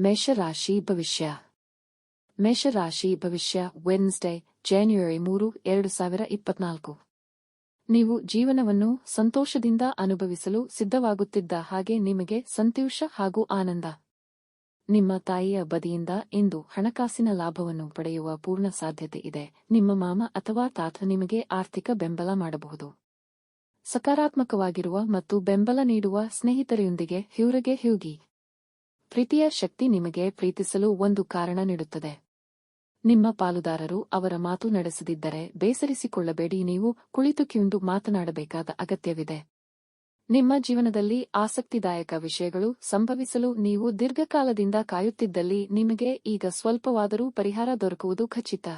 ಮೇಷರಾಶಿ ಭವಿಷ್ಯ. ಮೇಷರಾಶಿ ಭವಿಷ್ಯ ವೆನ್ಸ್ಡೇ ಜಾನ್ಯುವರಿ ಮೂರು, ಎರಡು ಸಾವಿರ ಇಪ್ಪತ್ನಾಲ್ಕು. ನೀವು ಜೀವನವನ್ನು ಸಂತೋಷದಿಂದ ಅನುಭವಿಸಲು ಸಿದ್ಧವಾಗುತ್ತಿದ್ದ ಹಾಗೆ ನಿಮಗೆ ಸಂತೋಷ ಹಾಗೂ ಆನಂದ. ನಿಮ್ಮ ತಾಯಿಯ ಬದಿಯಿಂದ ಇಂದು ಹಣಕಾಸಿನ ಲಾಭವನ್ನು ಪಡೆಯುವ ಪೂರ್ಣ ಸಾಧ್ಯತೆ ಇದೆ. ನಿಮ್ಮ ಮಾಮ ಅಥವಾ ತಾತ ನಿಮಗೆ ಆರ್ಥಿಕ ಬೆಂಬಲ ಮಾಡಬಹುದು. ಸಕಾರಾತ್ಮಕವಾಗಿರುವ ಮತ್ತು ಬೆಂಬಲ ನೀಡುವ ಸ್ನೇಹಿತರೊಂದಿಗೆ ಹ್ಯೂರಗೆ ಹ್ಯೂಗಿ ಪ್ರೀತಿಯ ಶಕ್ತಿ ನಿಮಗೆ ಪ್ರೀತಿಸಲು ಒಂದು ಕಾರಣ ನೀಡುತ್ತದೆ. ನಿಮ್ಮ ಪಾಲುದಾರರು ಅವರ ಮಾತು ನಡೆಸದಿದ್ದರೆ ಬೇಸರಿಸಿಕೊಳ್ಳಬೇಡಿ, ನೀವು ಕುಳಿತು ಕಿಂದು ಮಾತನಾಡಬೇಕಾದ ಅಗತ್ಯವಿದೆ. ನಿಮ್ಮ ಜೀವನದಲ್ಲಿ ಆಸಕ್ತಿದಾಯಕ ವಿಷಯಗಳು ಸಂಭವಿಸಲು ನೀವು ದೀರ್ಘಕಾಲದಿಂದ ಕಾಯುತ್ತಿದ್ದಲ್ಲಿ ನಿಮಗೆ ಈಗ ಸ್ವಲ್ಪವಾದರೂ ಪರಿಹಾರ ದೊರಕುವುದು ಖಚಿತ.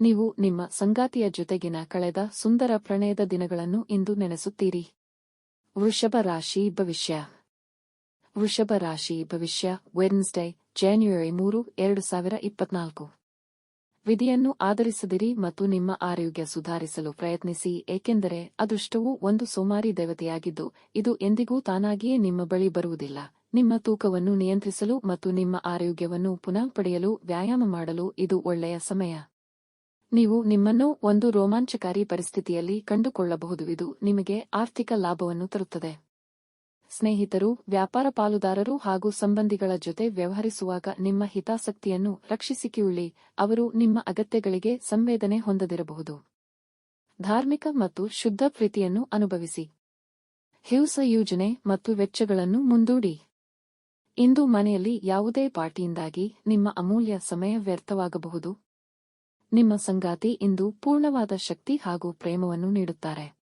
ನೀವು ನಿಮ್ಮ ಸಂಗಾತಿಯ ಜೊತೆಗಿನ ಕಳೆದ ಸುಂದರ ಪ್ರಣಯದ ದಿನಗಳನ್ನು ಇಂದು ನೆನೆಸುತ್ತೀರಿ. ವೃಷಭ ರಾಶಿ ಭವಿಷ್ಯ. ವೃಷಭ ರಾಶಿ ಭವಿಷ್ಯ ವೆನ್ಸ್ಡೇ ಜಾನ್ಯುವರಿ ಮೂರು, ಎರಡು ಸಾವಿರ ಇಪ್ಪತ್ನಾಲ್ಕು. ವಿಧಿಯನ್ನು ಆಧರಿಸದಿರಿ ಮತ್ತು ನಿಮ್ಮ ಆರೋಗ್ಯ ಸುಧಾರಿಸಲು ಪ್ರಯತ್ನಿಸಿ, ಏಕೆಂದರೆ ಅದೃಷ್ಟವು ಒಂದು ಸೋಮಾರಿ ದೇವತೆಯಾಗಿದ್ದು, ಇದು ಎಂದಿಗೂ ತಾನಾಗಿಯೇ ನಿಮ್ಮ ಬಳಿ ಬರುವುದಿಲ್ಲ. ನಿಮ್ಮ ತೂಕವನ್ನು ನಿಯಂತ್ರಿಸಲು ಮತ್ತು ನಿಮ್ಮ ಆರೋಗ್ಯವನ್ನು ಪುನಃ ಪಡೆಯಲು ವ್ಯಾಯಾಮ ಮಾಡಲು ಇದು ಒಳ್ಳೆಯ ಸಮಯ. ನೀವು ನಿಮ್ಮನ್ನು ಒಂದು ರೋಮಾಂಚಕಾರಿ ಪರಿಸ್ಥಿತಿಯಲ್ಲಿ ಕಂಡುಕೊಳ್ಳಬಹುದು, ಇದು ನಿಮಗೆ ಆರ್ಥಿಕ ಲಾಭವನ್ನು ತರುತ್ತದೆ. ಸ್ನೇಹಿತರು, ವ್ಯಾಪಾರ ಪಾಲುದಾರರು ಹಾಗೂ ಸಂಬಂಧಿಗಳ ಜೊತೆ ವ್ಯವಹರಿಸುವಾಗ ನಿಮ್ಮ ಹಿತಾಸಕ್ತಿಯನ್ನು ರಕ್ಷಿಸಿಕೊಳ್ಳಿ. ಅವರು ನಿಮ್ಮ ಅಗತ್ಯಗಳಿಗೆ ಸಂವೇದನೆ ಹೊಂದದಿರಬಹುದು. ಧಾರ್ಮಿಕ ಮತ್ತು ಶುದ್ಧ ಪ್ರೀತಿಯನ್ನು ಅನುಭವಿಸಿ. ಹಿಂಸ ಯೋಜನೆ ಮತ್ತು ವೆಚ್ಚಗಳನ್ನು ಮುಂದೂಡಿ. ಇಂದು ಮನೆಯಲ್ಲಿ ಯಾವುದೇ ಪಾರ್ಟಿಯಿಂದಾಗಿ ನಿಮ್ಮ ಅಮೂಲ್ಯ ಸಮಯ ವ್ಯರ್ಥವಾಗಬಹುದು. ನಿಮ್ಮ ಸಂಗಾತಿ ಇಂದು ಪೂರ್ಣವಾದ ಶಕ್ತಿ ಹಾಗೂ ಪ್ರೇಮವನ್ನು ನೀಡುತ್ತಾರೆ.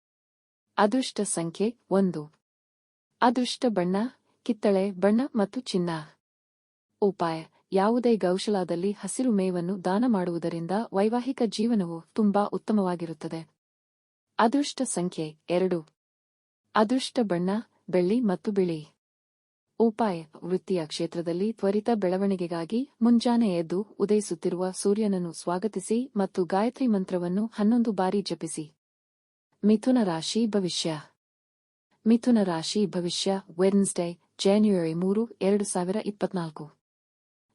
ಅದೃಷ್ಟ ಸಂಖ್ಯೆ ಒಂದು. ಅದೃಷ್ಟ ಬಣ್ಣ, ಕಿತ್ತಳೆ ಬಣ್ಣ ಮತ್ತು ಚಿನ್ನ. ಉಪಾಯ, ಯಾವುದೇ ಗೌಶಲಾದಲ್ಲಿ ಹಸಿರು ಮೇವನ್ನು ದಾನ ಮಾಡುವುದರಿಂದ ವೈವಾಹಿಕ ಜೀವನವು ತುಂಬಾ ಉತ್ತಮವಾಗಿರುತ್ತದೆ. ಅದೃಷ್ಟ ಸಂಖ್ಯೆ ಎರಡು. ಅದೃಷ್ಟ ಬಣ್ಣ, ಬೆಳ್ಳಿ ಮತ್ತು ಬಿಳಿ. ಉಪಾಯ, ವೃತ್ತಿಯ ಕ್ಷೇತ್ರದಲ್ಲಿ ತ್ವರಿತ ಬೆಳವಣಿಗೆಗಾಗಿ ಮುಂಜಾನೆ ಎದ್ದು ಉದಯಿಸುತ್ತಿರುವ ಸೂರ್ಯನನ್ನು ಸ್ವಾಗತಿಸಿ ಮತ್ತು ಗಾಯತ್ರಿ ಮಂತ್ರವನ್ನು ಹನ್ನೊಂದು ಬಾರಿ ಜಪಿಸಿ. ಮಿಥುನ ರಾಶಿ ಭವಿಷ್ಯ. ಮಿಥುನ ರಾಶಿ ಭವಿಷ್ಯ ವೆನ್ಸ್ಡೇ ಜಾನ್ಯುವರಿ ಮೂರು, ಎರಡು ಸಾವಿರ ಇಪ್ಪತ್ನಾಲ್ಕು.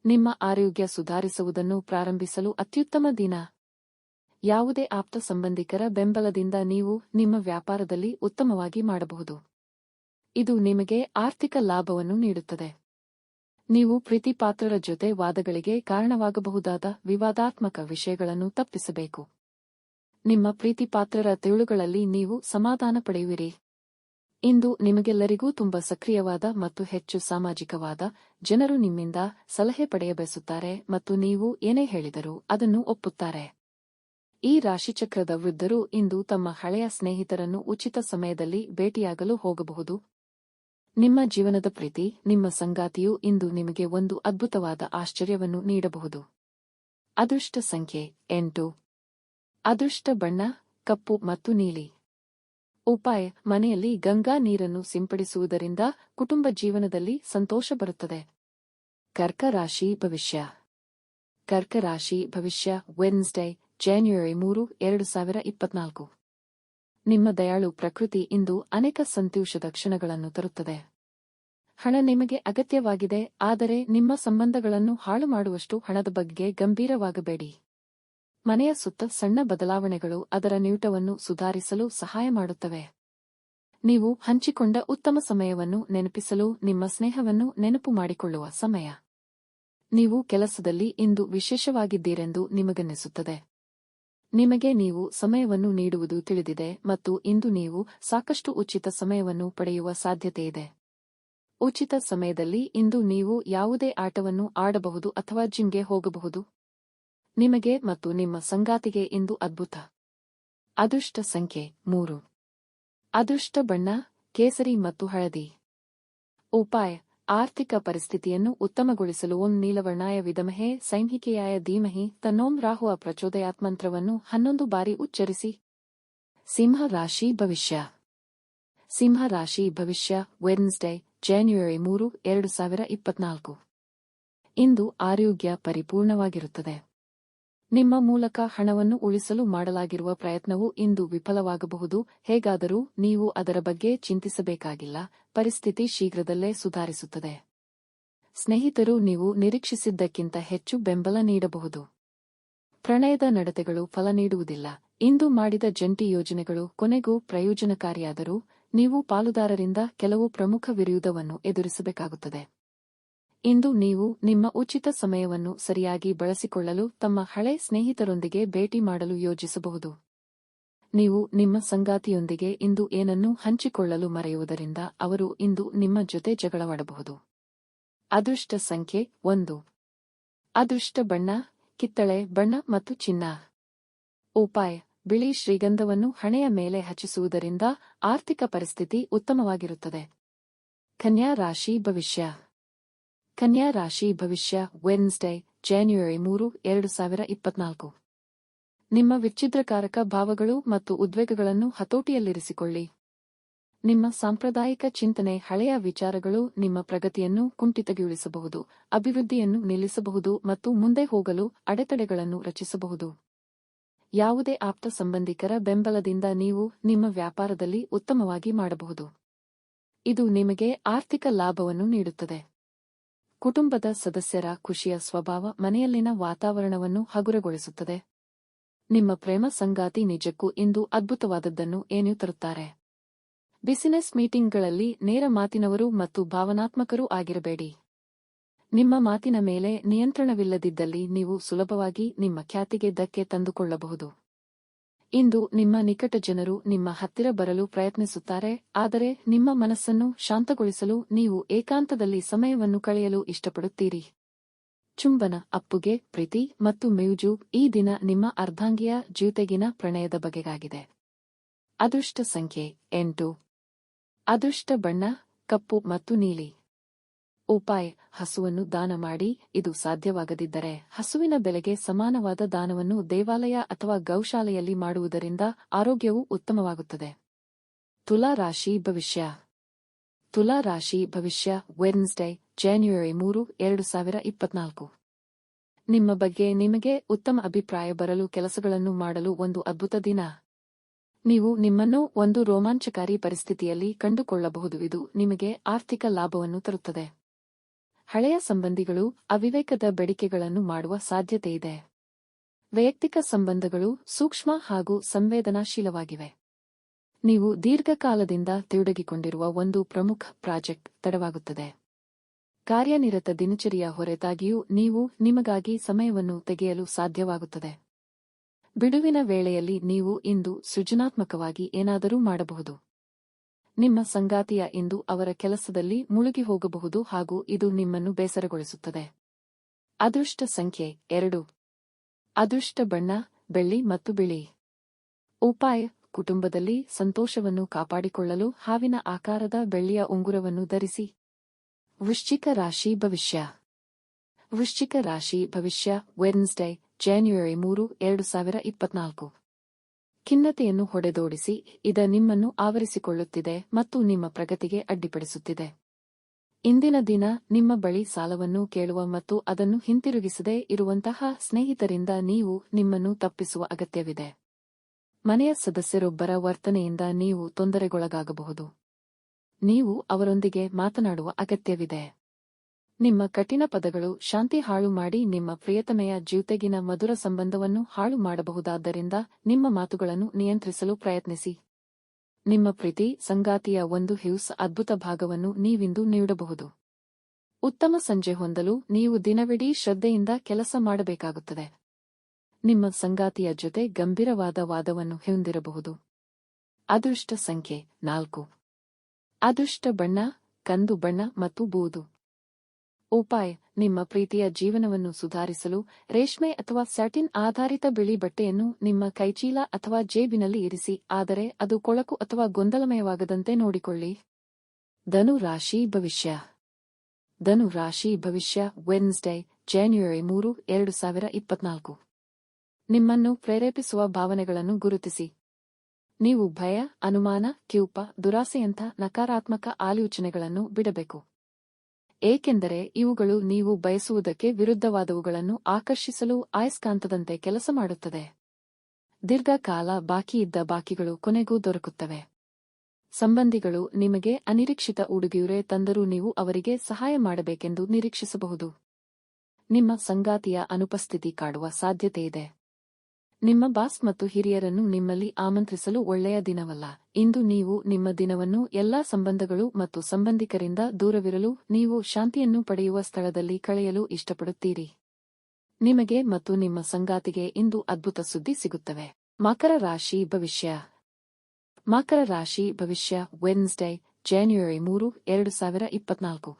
ನಿಮ್ಮ ಆರೋಗ್ಯ ಸುಧಾರಿಸುವುದನ್ನು ಪ್ರಾರಂಭಿಸಲು ಅತ್ಯುತ್ತಮ ದಿನ. ಯಾವುದೇ ಆಪ್ತ ಸಂಬಂಧಿಕರ ಬೆಂಬಲದಿಂದ ನೀವು ನಿಮ್ಮ ವ್ಯಾಪಾರದಲ್ಲಿ ಉತ್ತಮವಾಗಿ ಮಾಡಬಹುದು. ಇದು ನಿಮಗೆ ಆರ್ಥಿಕ ಲಾಭವನ್ನು ನೀಡುತ್ತದೆ. ನೀವು ಪ್ರೀತಿಪಾತ್ರರ ಜೊತೆ ವಾದಗಳಿಗೆ ಕಾರಣವಾಗಬಹುದಾದ ವಿವಾದಾತ್ಮಕ ವಿಷಯಗಳನ್ನು ತಪ್ಪಿಸಬೇಕು. ನಿಮ್ಮ ಪ್ರೀತಿಪಾತ್ರರ ತಿಳುಗಳಲ್ಲಿ ನೀವು ಸಮಾಧಾನ ಪಡೆಯುವಿರಿ. ಇಂದು ನಿಮಗೆಲ್ಲರಿಗೂ ತುಂಬಾ ಸಕ್ರಿಯವಾದ ಮತ್ತು ಹೆಚ್ಚು ಸಾಮಾಜಿಕವಾದ ಜನರು ನಿಮ್ಮಿಂದ ಸಲಹೆ ಪಡೆಯಬಯಸುತ್ತಾರೆ ಮತ್ತು ನೀವು ಏನೇ ಹೇಳಿದರೂ ಅದನ್ನು ಒಪ್ಪುತ್ತಾರೆ. ಈ ರಾಶಿಚಕ್ರದ ವೃದ್ಧರು ಇಂದು ತಮ್ಮ ಹಳೆಯ ಸ್ನೇಹಿತರನ್ನು ಉಚಿತ ಸಮಯದಲ್ಲಿ ಭೇಟಿಯಾಗಲು ಹೋಗಬಹುದು. ನಿಮ್ಮ ಜೀವನದ ಪ್ರೀತಿ, ನಿಮ್ಮ ಸಂಗಾತಿಯು ಇಂದು ನಿಮಗೆ ಒಂದು ಅದ್ಭುತವಾದ ಆಶ್ಚರ್ಯವನ್ನು ನೀಡಬಹುದು. ಅದೃಷ್ಟ ಸಂಖ್ಯೆ ಎಂಟು. ಅದೃಷ್ಟ ಬಣ್ಣ, ಕಪ್ಪು ಮತ್ತು ನೀಲಿ. ಉಪಾಯ, ಮನೆಯಲ್ಲಿ ಗಂಗಾ ನೀರನ್ನು ಸಿಂಪಡಿಸುವುದರಿಂದ ಕುಟುಂಬ ಜೀವನದಲ್ಲಿ ಸಂತೋಷ ಬರುತ್ತದೆ. ಕರ್ಕ ರಾಶಿ ಭವಿಷ್ಯ. ಕರ್ಕ ರಾಶಿ ಭವಿಷ್ಯ ವೆನ್ಸ್ಡೇ ಜಾನ್ಯುವರಿ ಮೂರು, ಎರಡು ಸಾವಿರ ಇಪ್ಪತ್ನಾಲ್ಕು. ನಿಮ್ಮ ದಯಾಳು ಪ್ರಕೃತಿ ಇಂದು ಅನೇಕ ಸಂತೋಷದ ಕ್ಷಣಗಳನ್ನು ತರುತ್ತದೆ. ಹಣ ನಿಮಗೆ ಅಗತ್ಯವಾಗಿದೆ, ಆದರೆ ನಿಮ್ಮ ಸಂಬಂಧಗಳನ್ನು ಹಾಳು ಮಾಡುವಷ್ಟು ಹಣದ ಬಗ್ಗೆ ಗಂಭೀರವಾಗಬೇಡಿ. ಮನೆಯ ಸುತ್ತ ಸಣ್ಣ ಬದಲಾವಣೆಗಳು ಅದರ ನೀಟವನ್ನು ಸುಧಾರಿಸಲು ಸಹಾಯ ಮಾಡುತ್ತವೆ. ನೀವು ಹಂಚಿಕೊಂಡ ಉತ್ತಮ ಸಮಯವನ್ನು ನೆನಪಿಸಲು ನಿಮ್ಮ ಸ್ನೇಹವನ್ನು ನೆನಪು ಮಾಡಿಕೊಳ್ಳುವ ಸಮಯ. ನೀವು ಕೆಲಸದಲ್ಲಿ ಇಂದು ವಿಶೇಷವಾಗಿದ್ದೀರೆಂದು ನಿಮಗನ್ನಿಸುತ್ತದೆ. ನಿಮಗೆ ನೀವು ಸಮಯವನ್ನು ನೀಡುವುದು ತಿಳಿದಿದೆ ಮತ್ತು ಇಂದು ನೀವು ಸಾಕಷ್ಟು ಉಚಿತ ಸಮಯವನ್ನು ಪಡೆಯುವ ಸಾಧ್ಯತೆಯಿದೆ ಉಚಿತ ಸಮಯದಲ್ಲಿ ಇಂದು ನೀವು ಯಾವುದೇ ಆಟವನ್ನು ಆಡಬಹುದು ಅಥವಾ ಜಿಮ್ಗೆ ಹೋಗಬಹುದು. ನಿಮಗೆ ಮತ್ತು ನಿಮ್ಮ ಸಂಗಾತಿಗೆ ಇಂದು ಅದ್ಭುತ. ಅದೃಷ್ಟ ಸಂಖ್ಯೆ ಮೂರು. ಅದೃಷ್ಟ ಬಣ್ಣ, ಕೇಸರಿ ಮತ್ತು ಹಳದಿ. ಉಪಾಯ, ಆರ್ಥಿಕ ಪರಿಸ್ಥಿತಿಯನ್ನು ಉತ್ತಮಗೊಳಿಸಲು ಓಂ ನೀಲವರ್ಣಾಯ ವಿಧಮಹೆ ಸೈನಿಕೆಯಾಯ ಧೀಮಹಿ ತನ್ನೋಂ ರಾಹುವ ಪ್ರಚೋದಯಾತ್ಮಂತ್ರವನ್ನು ಹನ್ನೊಂದು ಬಾರಿ ಉಚ್ಚರಿಸಿ. ಸಿಂಹ ರಾಶಿ ಭವಿಷ್ಯ. ಸಿಂಹ ರಾಶಿ ಭವಿಷ್ಯ, ವೆನ್ಸ್ಡೇ, ಜಾನ್ಯುವರಿ ಮೂರು, ಎರಡು ಸಾವಿರ ಇಪ್ಪತ್ನಾಲ್ಕು. ಇಂದು ಆರೋಗ್ಯ ಪರಿಪೂರ್ಣವಾಗಿರುತ್ತದೆ. ನಿಮ್ಮ ಮೂಲಕ ಹಣವನ್ನು ಉಳಿಸಲು ಮಾಡಲಾಗಿರುವ ಪ್ರಯತ್ನವು ಇಂದು ವಿಫಲವಾಗಬಹುದು. ಹೇಗಾದರೂ ನೀವು ಅದರ ಬಗ್ಗೆ ಚಿಂತಿಸಬೇಕಾಗಿಲ್ಲ. ಪರಿಸ್ಥಿತಿ ಶೀಘ್ರದಲ್ಲೇ ಸುಧಾರಿಸುತ್ತದೆ. ಸ್ನೇಹಿತರು, ನೀವು ನಿರೀಕ್ಷಿಸಿದ್ದಕ್ಕಿಂತ ಹೆಚ್ಚು ಬೆಂಬಲ ನೀಡಬಹುದು. ಪ್ರಣಯದ ನಡತೆಗಳು ಫಲ ನೀಡುವುದಿಲ್ಲ. ಇಂದು ಮಾಡಿದ ಜಂಟಿ ಯೋಜನೆಗಳು ಕೊನೆಗೂ ಪ್ರಯೋಜನಕಾರಿಯಾದರೂ ನೀವು ಪಾಲುದಾರರಿಂದ ಕೆಲವು ಪ್ರಮುಖ ವಿರೋಧವನ್ನು ಎದುರಿಸಬೇಕಾಗುತ್ತದೆ. ಇಂದು ನೀವು ನಿಮ್ಮ ಉಚಿತ ಸಮಯವನ್ನು ಸರಿಯಾಗಿ ಬಳಸಿಕೊಳ್ಳಲು ತಮ್ಮ ಹಳೆ ಸ್ನೇಹಿತರೊಂದಿಗೆ ಭೇಟಿ ಮಾಡಲು ಯೋಜಿಸಬಹುದು. ನೀವು ನಿಮ್ಮ ಸಂಗಾತಿಯೊಂದಿಗೆ ಇಂದು ಏನನ್ನೂ ಹಂಚಿಕೊಳ್ಳಲು ಮರೆಯುವುದರಿಂದ ಅವರು ಇಂದು ನಿಮ್ಮ ಜೊತೆ ಜಗಳವಾಡಬಹುದು. ಅದೃಷ್ಟ ಸಂಖ್ಯೆ ಒಂದು. ಅದೃಷ್ಟ ಬಣ್ಣ, ಕಿತ್ತಳೆ ಬಣ್ಣ ಮತ್ತು ಚಿನ್ನ. ಉಪಾಯ, ಬಿಳಿ ಶ್ರೀಗಂಧವನ್ನು ಹಣೆಯ ಮೇಲೆ ಹಚ್ಚಿಸುವುದರಿಂದ ಆರ್ಥಿಕ ಪರಿಸ್ಥಿತಿ ಉತ್ತಮವಾಗಿರುತ್ತದೆ. ಕನ್ಯಾ ರಾಶಿ ಭವಿಷ್ಯ. ಕನ್ಯಾ ರಾಶಿ ಭವಿಷ್ಯ ವೆನ್ಸ್ಡೇ ಜಾನ್ಯುವರಿ ಮೂರು, ಎರಡು ಸಾವಿರ ಇಪ್ಪತ್ನಾಲ್ಕು. ನಿಮ್ಮ ವಿಚ್ಛಿದ್ರಕಾರಕ ಭಾವಗಳು ಮತ್ತು ಉದ್ವೇಗಗಳನ್ನು ಹತೋಟಿಯಲ್ಲಿರಿಸಿಕೊಳ್ಳಿ. ನಿಮ್ಮ ಸಾಂಪ್ರದಾಯಿಕ ಚಿಂತನೆ, ಹಳೆಯ ವಿಚಾರಗಳು ನಿಮ್ಮ ಪ್ರಗತಿಯನ್ನು ಕುಂಠಿತಗೊಳಿಸಬಹುದು, ಅಭಿವೃದ್ಧಿಯನ್ನು ನಿಲ್ಲಿಸಬಹುದು ಮತ್ತು ಮುಂದೆ ಹೋಗಲು ಅಡೆತಡೆಗಳನ್ನು ರಚಿಸಬಹುದು. ಯಾವುದೇ ಆಪ್ತ ಸಂಬಂಧಿಕರ ಬೆಂಬಲದಿಂದ ನೀವು ನಿಮ್ಮ ವ್ಯಾಪಾರದಲ್ಲಿ ಉತ್ತಮವಾಗಿ ಮಾಡಬಹುದು. ಇದು ನಿಮಗೆ ಆರ್ಥಿಕ ಲಾಭವನ್ನು ನೀಡುತ್ತದೆ. ಕುಟುಂಬದ ಸದಸ್ಯರ ಖುಷಿಯ ಸ್ವಭಾವ ಮನೆಯಲ್ಲಿನ ವಾತಾವರಣವನ್ನು ಹಗುರಗೊಳಿಸುತ್ತದೆ. ನಿಮ್ಮ ಪ್ರೇಮ ಸಂಗಾತಿ ನಿಜಕ್ಕೂ ಇಂದು ಅದ್ಭುತವಾದದ್ದನ್ನು ಏನು ತರುತ್ತಾರೆ. ಬಿಸಿನೆಸ್ ಮೀಟಿಂಗ್ಗಳಲ್ಲಿ ನೇರ ಮಾತಿನವರು ಮತ್ತು ಭಾವನಾತ್ಮಕರೂ ಆಗಿರಬೇಡಿ. ನಿಮ್ಮ ಮಾತಿನ ಮೇಲೆ ನಿಯಂತ್ರಣವಿಲ್ಲದಿದ್ದಲ್ಲಿ ನೀವು ಸುಲಭವಾಗಿ ನಿಮ್ಮ ಖ್ಯಾತಿಗೆ ಧಕ್ಕೆ ತಂದುಕೊಳ್ಳಬಹುದು. ಇಂದು ನಿಮ್ಮ ನಿಕಟ ಜನರು ನಿಮ್ಮ ಹತ್ತಿರ ಬರಲು ಪ್ರಯತ್ನಿಸುತ್ತಾರೆ, ಆದರೆ ನಿಮ್ಮ ಮನಸ್ಸನ್ನು ಶಾಂತಗೊಳಿಸಲು ನೀವು ಏಕಾಂತದಲ್ಲಿ ಸಮಯವನ್ನು ಕಳೆಯಲು ಇಷ್ಟಪಡುತ್ತೀರಿ. ಚುಂಬನ ಅಪ್ಪುಗೆ ಪ್ರೀತಿ ಮತ್ತು ಮ್ಯೂಜು ಈ ದಿನ ನಿಮ್ಮ ಅರ್ಧಾಂಗಿಯ ಜೊತೆಗಿನ ಪ್ರಣಯದ ಬಗೆಗಾಗಿದೆ. ಅದೃಷ್ಟ ಸಂಖ್ಯೆ ಎಂಟು. ಅದೃಷ್ಟ ಬಣ್ಣ, ಕಪ್ಪು ಮತ್ತು ನೀಲಿ. ಉಪಾಯ, ಹಸುವನ್ನು ದಾನ ಮಾಡಿ, ಇದು ಸಾಧ್ಯವಾಗದಿದ್ದರೆ ಹಸುವಿನ ಬೆಲೆಗೆ ಸಮಾನವಾದ ದಾನವನ್ನು ದೇವಾಲಯ ಅಥವಾ ಗೌಶಾಲೆಯಲ್ಲಿ ಮಾಡುವುದರಿಂದ ಆರೋಗ್ಯವು ಉತ್ತಮವಾಗುತ್ತದೆ. ತುಲಾ ರಾಶಿ ಭವಿಷ್ಯ. ತುಲಾ ರಾಶಿ ಭವಿಷ್ಯ ವೆನ್ಸ್ಡೇ ಜಾನ್ಯುವರಿ ಮೂರು, ಎರಡು ಸಾವಿರ ಇಪ್ಪತ್ನಾಲ್ಕು. ನಿಮ್ಮ ಬಗ್ಗೆ ನಿಮಗೆ ಉತ್ತಮ ಅಭಿಪ್ರಾಯ ಬರಲು ಕೆಲಸಗಳನ್ನು ಮಾಡಲು ಒಂದು ಅದ್ಭುತ ದಿನ. ನೀವು ನಿಮ್ಮನ್ನು ಒಂದು ರೋಮಾಂಚಕಾರಿ ಪರಿಸ್ಥಿತಿಯಲ್ಲಿ ಕಂಡುಕೊಳ್ಳಬಹುದು, ಇದು ನಿಮಗೆ ಆರ್ಥಿಕ ಲಾಭವನ್ನು ತರುತ್ತದೆ. ಹಳೆಯ ಸಂಬಂಧಿಗಳು ಅವಿವೇಕದ ಬೇಡಿಕೆಗಳನ್ನು ಮಾಡುವ ಸಾಧ್ಯತೆಯಿದೆ ವೈಯಕ್ತಿಕ ಸಂಬಂಧಗಳು ಸೂಕ್ಷ್ಮ ಹಾಗೂ ಸಂವೇದನಾಶೀಲವಾಗಿವೆ. ನೀವು ದೀರ್ಘಕಾಲದಿಂದ ತೊಡಗಿಕೊಂಡಿರುವ ಒಂದು ಪ್ರಮುಖ ಪ್ರಾಜೆಕ್ಟ್ ತಡವಾಗುತ್ತದೆ. ಕಾರ್ಯನಿರತ ದಿನಚರಿಯ ಹೊರತಾಗಿಯೂ ನೀವು ನಿಮಗಾಗಿ ಸಮಯವನ್ನು ತೆಗೆಯಲು ಸಾಧ್ಯವಾಗುತ್ತದೆ. ಬಿಡುವಿನ ವೇಳೆಯಲ್ಲಿ ನೀವು ಇಂದು ಸೃಜನಾತ್ಮಕವಾಗಿ ಏನಾದರೂ ಮಾಡಬಹುದು. ನಿಮ್ಮ ಸಂಗಾತಿಯ ಇಂದು ಅವರ ಕೆಲಸದಲ್ಲಿ ಮುಳುಗಿ ಹೋಗಬಹುದು ಹಾಗೂ ಇದು ನಿಮ್ಮನ್ನು ಬೇಸರಗೊಳಿಸುತ್ತದೆ. ಅದೃಷ್ಟ ಸಂಖ್ಯೆ ಎರಡು. ಅದೃಷ್ಟ ಬಣ್ಣ, ಬೆಳ್ಳಿ ಮತ್ತು ಬಿಳಿ. ಉಪಾಯ, ಕುಟುಂಬದಲ್ಲಿ ಸಂತೋಷವನ್ನು ಕಾಪಾಡಿಕೊಳ್ಳಲು ಹಾವಿನ ಆಕಾರದ ಬೆಳ್ಳಿಯ ಉಂಗುರವನ್ನು ಧರಿಸಿ. ವೃಶ್ಚಿಕ ರಾಶಿ ಭವಿಷ್ಯ. ವೃಶ್ಚಿಕ ರಾಶಿ ಭವಿಷ್ಯ ವೆನ್ಸ್ಡೇ ಜಾನ್ಯುವರಿ ಮೂರು, ಎರಡು ಸಾವಿರ ಇಪ್ಪತ್ನಾಲ್ಕು. ಖಿನ್ನತೆಯನ್ನು ಹೊಡೆದೋಡಿಸಿ, ಇದ ನಿಮ್ಮನ್ನು ಆವರಿಸಿಕೊಳ್ಳುತ್ತಿದೆ ಮತ್ತು ನಿಮ್ಮ ಪ್ರಗತಿಗೆ ಅಡ್ಡಿಪಡಿಸುತ್ತಿದೆ. ಇಂದಿನ ದಿನ ನಿಮ್ಮ ಬಳಿ ಸಾಲವನ್ನು ಕೇಳುವ ಮತ್ತು ಅದನ್ನು ಹಿಂತಿರುಗಿಸದೇ ಇರುವಂತಹ ಸ್ನೇಹಿತರಿಂದ ನೀವು ನಿಮ್ಮನ್ನು ತಪ್ಪಿಸುವ ಅಗತ್ಯವಿದೆ. ಮನೆಯ ಸದಸ್ಯರೊಬ್ಬರ ವರ್ತನೆಯಿಂದ ನೀವು ತೊಂದರೆಗೊಳಗಾಗಬಹುದು. ನೀವು ಅವರೊಂದಿಗೆ ಮಾತನಾಡುವ ಅಗತ್ಯವಿದೆ. ನಿಮ್ಮ ಕಠಿಣ ಪದಗಳು ಶಾಂತಿ ಹಾಳು ಮಾಡಿ ನಿಮ್ಮ ಪ್ರಿಯತಮೆಯ ಜೀವತೆಗಿನ ಮಧುರ ಸಂಬಂಧವನ್ನು ಹಾಳು ಮಾಡಬಹುದಾದ್ದರಿಂದ ನಿಮ್ಮ ಮಾತುಗಳನ್ನು ನಿಯಂತ್ರಿಸಲು ಪ್ರಯತ್ನಿಸಿ. ನಿಮ್ಮ ಪ್ರೀತಿ, ಸಂಗಾತಿಯ ಒಂದು ಹ್ಯೂಸ್ ಅದ್ಭುತ ಭಾಗವನ್ನು ನೀವಿಂದು ನೀಡಬಹುದು. ಉತ್ತಮ ಸಂಜೆ ಹೊಂದಲು ನೀವು ದಿನವಿಡೀ ಶ್ರದ್ಧೆಯಿಂದ ಕೆಲಸ ಮಾಡಬೇಕಾಗುತ್ತದೆ. ನಿಮ್ಮ ಸಂಗಾತಿಯ ಜೊತೆ ಗಂಭೀರವಾದ ವಾದವನ್ನು ಹೊಂದಿರಬಹುದು. ಅದೃಷ್ಟ ಸಂಖ್ಯೆ ನಾಲ್ಕು. ಅದೃಷ್ಟ ಬಣ್ಣ, ಕಂದು ಬಣ್ಣ ಮತ್ತು ಬೂದು. ಉಪಾಯ, ನಿಮ್ಮ ಪ್ರೀತಿಯ ಜೀವನವನ್ನು ಸುಧಾರಿಸಲು, ರೇಷ್ಮೆ ಅಥವಾ ಸ್ಯಾಟಿನ್ ಆಧಾರಿತ ಬಿಳಿ ಬಟ್ಟೆಯನ್ನು ನಿಮ್ಮ ಕೈಚೀಲ ಅಥವಾ ಜೇಬಿನಲ್ಲಿ ಇರಿಸಿ, ಆದರೆ ಅದು ಕೊಳಕು ಅಥವಾ ಗೊಂದಲಮಯವಾಗದಂತೆ ನೋಡಿಕೊಳ್ಳಿ. ಧನು ರಾಶಿ ಭವಿಷ್ಯ. ಧನು ರಾಶಿ ಭವಿಷ್ಯ ವೆನ್ಸ್ಡೇ ಜಾನ್ಯುವರಿ ಮೂರು, ಎರಡು ಸಾವಿರ ಇಪ್ಪತ್ನಾಲ್ಕು. ನಿಮ್ಮನ್ನು ಪ್ರೇರೇಪಿಸುವ ಭಾವನೆಗಳನ್ನು ಗುರುತಿಸಿ. ನೀವು ಭಯ, ಅನುಮಾನ ಕ್ಯೂಪ ದುರಾಸೆಯಂಥ ನಕಾರಾತ್ಮಕ ಆಲೋಚನೆಗಳನ್ನು ಬಿಡಬೇಕು. ಏಕೆಂದರೆ ಇವುಗಳು ನೀವು ಬಯಸುವುದಕ್ಕೆ ವಿರುದ್ಧವಾದವುಗಳನ್ನು ಆಕರ್ಷಿಸಲು ಆಯಸ್ಕಾಂತದಂತೆ ಕೆಲಸ ಮಾಡುತ್ತದೆ. ದೀರ್ಘಕಾಲ ಬಾಕಿಯಿದ್ದ ಬಾಕಿಗಳು ಕೊನೆಗೂ ದೊರಕುತ್ತವೆ. ಸಂಬಂಧಿಗಳು ನಿಮಗೆ ಅನಿರೀಕ್ಷಿತ ಉಡುಗೊರೆ ತಂದರೂ ನೀವು ಅವರಿಗೆ ಸಹಾಯ ಮಾಡಬೇಕೆಂದು ನಿರೀಕ್ಷಿಸಬಹುದು. ನಿಮ್ಮ ಸಂಗಾತಿಯ ಅನುಪಸ್ಥಿತಿ ಕಾಡುವ ಸಾಧ್ಯತೆಯಿದೆ. ನಿಮ್ಮ ಬಾಸ್ ಮತ್ತು ಹಿರಿಯರನ್ನು ನಿಮ್ಮಲ್ಲಿ ಆಮಂತ್ರಿಸಲು ಒಳ್ಳೆಯ ದಿನವಲ್ಲ. ಇಂದು ನೀವು ನಿಮ್ಮ ದಿನವನ್ನು ಎಲ್ಲಾ ಸಂಬಂಧಗಳು ಮತ್ತು ಸಂಬಂಧಿಕರಿಂದ ದೂರವಿರಲು ನೀವು ಶಾಂತಿಯನ್ನು ಪಡೆಯುವ ಸ್ಥಳದಲ್ಲಿ ಕಳೆಯಲು ಇಷ್ಟಪಡುತ್ತೀರಿ. ನಿಮಗೆ ಮತ್ತು ನಿಮ್ಮ ಸಂಗಾತಿಗೆ ಇಂದು ಅದ್ಭುತ ಸುದ್ದಿ ಸಿಗುತ್ತವೆ. ಮಕರ ರಾಶಿ ಭವಿಷ್ಯ. ಮಕರ ರಾಶಿ ಭವಿಷ್ಯ ವೆನ್ಸ್ಡೇ ಜಾನ್ಯುವರಿ ಮೂರು, ಎರಡು ಸಾವಿರ ಇಪ್ಪತ್ನಾಲ್ಕು.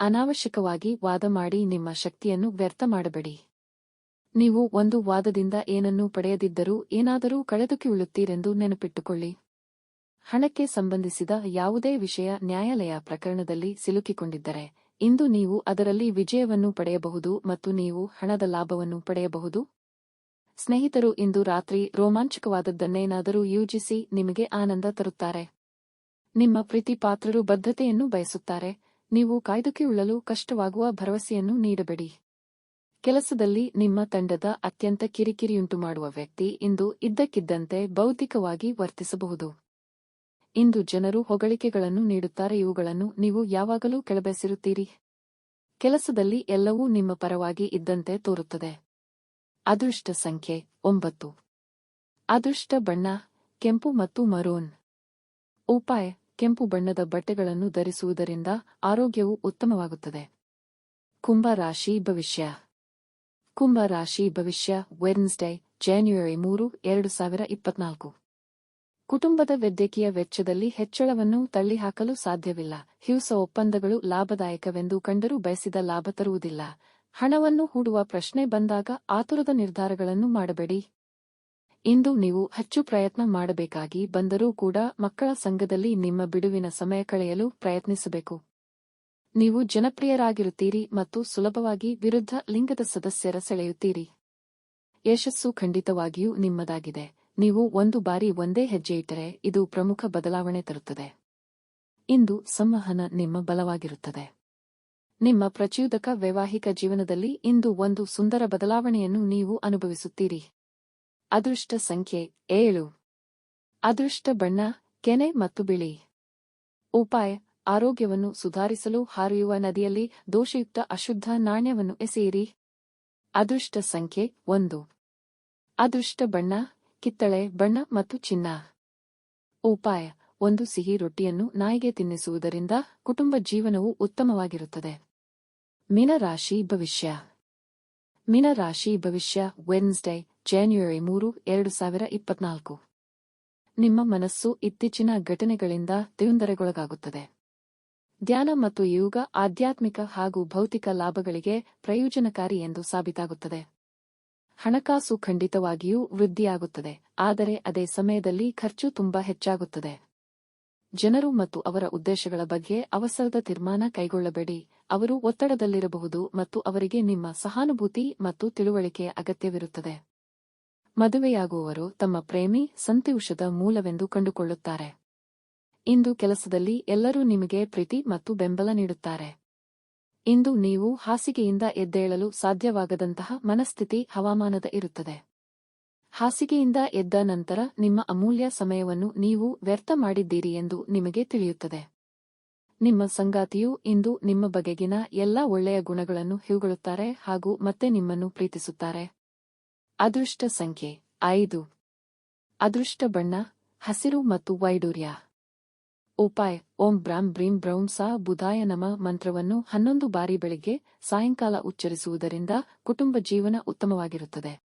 ಅನಾವಶ್ಯಕವಾಗಿ ವಾದ ಮಾಡಿ ನಿಮ್ಮ ಶಕ್ತಿಯನ್ನು ವ್ಯರ್ಥ ಮಾಡಬೇಡಿ. ನೀವು ಒಂದು ವಾದದಿಂದ ಏನನ್ನೂ ಪಡೆಯದಿದ್ದರೂ ಏನಾದರೂ ಕಳೆದುಕೊಳ್ಳುತ್ತೀರೆಂದು ನೆನಪಿಟ್ಟುಕೊಳ್ಳಿ. ಹಣಕ್ಕೆ ಸಂಬಂಧಿಸಿದ ಯಾವುದೇ ವಿಷಯ ನ್ಯಾಯಾಲಯ ಪ್ರಕರಣದಲ್ಲಿ ಸಿಲುಕಿಕೊಂಡಿದ್ದರೆ, ಇಂದು ನೀವು ಅದರಲ್ಲಿ ವಿಜಯವನ್ನು ಪಡೆಯಬಹುದು ಮತ್ತು ನೀವು ಹಣದ ಲಾಭವನ್ನು ಪಡೆಯಬಹುದು. ಸ್ನೇಹಿತರು ಇಂದು ರಾತ್ರಿ ರೋಮಾಂಚಕವಾದದ್ದನ್ನೇನಾದರೂ ಯೋಜಿಸಿ ನಿಮಗೆ ಆನಂದ ತರುತ್ತಾರೆ. ನಿಮ್ಮ ಪ್ರೀತಿಪಾತ್ರರು ಬದ್ಧತೆಯನ್ನು ಬಯಸುತ್ತಾರೆ. ನೀವು ಕಾಯ್ದುಕೊಳ್ಳಲು ಕಷ್ಟವಾಗುವ ಭರವಸೆಯನ್ನು ನೀಡಬೇಡಿ. ಕೆಲಸದಲ್ಲಿ ನಿಮ್ಮ ತಂಡದ ಅತ್ಯಂತ ಕಿರಿಕಿರಿಯುಂಟು ಮಾಡುವ ವ್ಯಕ್ತಿ ಇಂದು ಇದ್ದಕ್ಕಿದ್ದಂತೆ ಭೌತಿಕವಾಗಿ ವರ್ತಿಸಬಹುದು. ಇಂದು ಜನರು ಹೊಗಳಿಕೆಗಳನ್ನು ನೀಡುತ್ತಾರೆ, ಇವುಗಳನ್ನು ನೀವು ಯಾವಾಗಲೂ ಕೆಳಬೆಸಿರುತ್ತೀರಿ. ಕೆಲಸದಲ್ಲಿ ಎಲ್ಲವೂ ನಿಮ್ಮ ಪರವಾಗಿ ಇದ್ದಂತೆ ತೋರುತ್ತದೆ. ಅದೃಷ್ಟ ಸಂಖ್ಯೆ ಒಂಬತ್ತು. ಅದೃಷ್ಟ ಬಣ್ಣ, ಕೆಂಪು ಮತ್ತು ಮರೂನ್. ಉಪಾಯ, ಕೆಂಪು ಬಣ್ಣದ ಬಟ್ಟೆಗಳನ್ನು ಧರಿಸುವುದರಿಂದ ಆರೋಗ್ಯವು ಉತ್ತಮವಾಗುತ್ತದೆ. ಕುಂಭ ರಾಶಿ ಭವಿಷ್ಯ. ಕುಂಭ ರಾಶಿ ಭವಿಷ್ಯ ವೆನ್ಸ್ಡೇ ಜಾನ್ಯುವರಿ ಮೂರು, ಎರಡು ಸಾವಿರ ಇಪ್ಪತ್ನಾಲ್ಕು. ಕುಟುಂಬದ ವೈದ್ಯಕೀಯ ವೆಚ್ಚದಲ್ಲಿ ಹೆಚ್ಚಳವನ್ನು ತಳ್ಳಿಹಾಕಲು ಸಾಧ್ಯವಿಲ್ಲ. ಹಿಂಸ ಒಪ್ಪಂದಗಳು ಲಾಭದಾಯಕವೆಂದು ಕಂಡರೂ ಬಯಸಿದ ಲಾಭ ತರುವುದಿಲ್ಲ. ಹಣವನ್ನು ಹೂಡುವ ಪ್ರಶ್ನೆ ಬಂದಾಗ ಆತುರದ ನಿರ್ಧಾರಗಳನ್ನು ಮಾಡಬೇಡಿ. ಇಂದು ನೀವು ಹೆಚ್ಚು ಪ್ರಯತ್ನ ಮಾಡಬೇಕಾಗಿ ಬಂದರೂ ಕೂಡ ಮಕ್ಕಳ ಸಂಘದಲ್ಲಿ ನಿಮ್ಮ ಬಿಡುವಿನ ಸಮಯ ಕಳೆಯಲು ಪ್ರಯತ್ನಿಸಬೇಕು. ನೀವು ಜನಪ್ರಿಯರಾಗಿರುತ್ತೀರಿ ಮತ್ತು ಸುಲಭವಾಗಿ ವಿರುದ್ಧ ಲಿಂಗದ ಸದಸ್ಯರ ಸೆಳೆಯುತ್ತೀರಿ. ಯಶಸ್ಸು ಖಂಡಿತವಾಗಿಯೂ ನಿಮ್ಮದಾಗಿದೆ. ನೀವು ಒಂದು ಬಾರಿ ಒಂದೇ ಹೆಜ್ಜೆ ಇಟ್ಟರೆ ಇದು ಪ್ರಮುಖ ಬದಲಾವಣೆ ತರುತ್ತದೆ. ಇಂದು ಸಂವಹನ ನಿಮ್ಮ ಬಲವಾಗಿರುತ್ತದೆ. ನಿಮ್ಮ ಪ್ರಚೋದಕ ವೈವಾಹಿಕ ಜೀವನದಲ್ಲಿ ಇಂದು ಒಂದು ಸುಂದರ ಬದಲಾವಣೆಯನ್ನು ನೀವು ಅನುಭವಿಸುತ್ತೀರಿ. ಅದೃಷ್ಟ ಸಂಖ್ಯೆ ಏಳು. ಅದೃಷ್ಟ ಬಣ್ಣ, ಕೆನೆ ಮತ್ತು ಬಿಳಿ. ಉಪಾಯ ಆರೋಗ್ಯವನ್ನು ಸುಧಾರಿಸಲು ಹಾರಿಯುವ ನದಿಯಲ್ಲಿ ದೋಷಯುಕ್ತ ಅಶುದ್ಧ ನಾಣ್ಯವನ್ನು ಎಸೆಯಿರಿ. ಅದೃಷ್ಟ ಸಂಖ್ಯೆ ಒಂದು. ಅದೃಷ್ಟ ಬಣ್ಣ, ಕಿತ್ತಳೆ ಬಣ್ಣ ಮತ್ತು ಚಿನ್ನ. ಉಪಾಯ, ಒಂದು ಸಿಹಿ ರೊಟ್ಟಿಯನ್ನು ನಾಯಿಗೆ ತಿನ್ನಿಸುವುದರಿಂದ ಕುಟುಂಬ ಜೀವನವು ಉತ್ತಮವಾಗಿರುತ್ತದೆ. ಮೀನರಾಶಿ ಭವಿಷ್ಯ. ಮೀನರಾಶಿ ಭವಿಷ್ಯ, ವೆನ್ಸ್ಡೇ, ಜಾನ್ಯುವರಿ ಮೂರು, ಎರಡು ಸಾವಿರ ಇಪ್ಪತ್ನಾಲ್ಕು. ನಿಮ್ಮ ಮನಸ್ಸು ಇತ್ತೀಚಿನ ಘಟನೆಗಳಿಂದ ತೊಂದರೆಗೊಳಗಾಗುತ್ತದೆ ಧ್ಯಾನ ಮತ್ತು ಯೋಗ ಆಧ್ಯಾತ್ಮಿಕ ಹಾಗೂ ಭೌತಿಕ ಲಾಭಗಳಿಗೆ ಪ್ರಯೋಜನಕಾರಿ ಎಂದು ಸಾಬೀತಾಗುತ್ತದೆ. ಹಣಕಾಸು ಖಂಡಿತವಾಗಿಯೂ ವೃದ್ಧಿಯಾಗುತ್ತದೆ, ಆದರೆ ಅದೇ ಸಮಯದಲ್ಲಿ ಖರ್ಚು ತುಂಬಾ ಹೆಚ್ಚಾಗುತ್ತದೆ. ಜನರು ಮತ್ತು ಅವರ ಉದ್ದೇಶಗಳ ಬಗ್ಗೆ ಅವಸರದ ತೀರ್ಮಾನ ಕೈಗೊಳ್ಳಬೇಡಿ. ಅವರು ಒತ್ತಡದಲ್ಲಿರಬಹುದು ಮತ್ತು ಅವರಿಗೆ ನಿಮ್ಮ ಸಹಾನುಭೂತಿ ಮತ್ತು ತಿಳುವಳಿಕೆ ಅಗತ್ಯವಿರುತ್ತದೆ. ಮದುವೆಯಾಗುವವರು ತಮ್ಮ ಪ್ರೇಮಿ, ಸಂತೋಷದ ಮೂಲವೆಂದು ಕಂಡುಕೊಳ್ಳುತ್ತಾರೆ. ಇಂದು ಕೆಲಸದಲ್ಲಿ ಎಲ್ಲರೂ ನಿಮಗೆ ಪ್ರೀತಿ ಮತ್ತು ಬೆಂಬಲ ನೀಡುತ್ತಾರೆ. ಇಂದು ನೀವು ಹಾಸಿಗೆಯಿಂದ ಎದ್ದೇಳಲು ಸಾಧ್ಯವಾಗದಂತಹ ಮನಸ್ಥಿತಿ ಹವಾಮಾನದ ಇರುತ್ತದೆ. ಹಾಸಿಗೆಯಿಂದ ಎದ್ದ ನಂತರ ನಿಮ್ಮ ಅಮೂಲ್ಯ ಸಮಯವನ್ನು ನೀವು ವ್ಯರ್ಥ ಮಾಡಿದ್ದೀರಿ ಎಂದು ನಿಮಗೆ ತಿಳಿಯುತ್ತದೆ. ನಿಮ್ಮ ಸಂಗಾತಿಯು ಇಂದು ನಿಮ್ಮ ಬಗೆಗಿನ ಎಲ್ಲಾ ಒಳ್ಳೆಯ ಗುಣಗಳನ್ನು ಹಿವುಗೊಳ್ಳುತ್ತಾರೆ ಹಾಗೂ ಮತ್ತೆ ನಿಮ್ಮನ್ನು ಪ್ರೀತಿಸುತ್ತಾರೆ. ಅದೃಷ್ಟ ಸಂಖ್ಯೆ ಐದು. ಅದೃಷ್ಟ ಬಣ್ಣ, ಹಸಿರು ಮತ್ತು ವೈಡೂರ್ಯ. ಉಪಾಯ, ಓಂ ಬ್ರಾಂ ಬ್ರೀಂ ಬ್ರೌಂ ಸಾ ಬುಧಾಯ ನಮ ಮಂತ್ರವನ್ನು ಹನ್ನೊಂದು ಬಾರಿ ಬೆಳಿಗ್ಗೆ ಸಾಯಂಕಾಲ ಉಚ್ಚರಿಸುವುದರಿಂದ ಕುಟುಂಬ ಜೀವನ ಉತ್ತಮವಾಗಿರುತ್ತದೆ.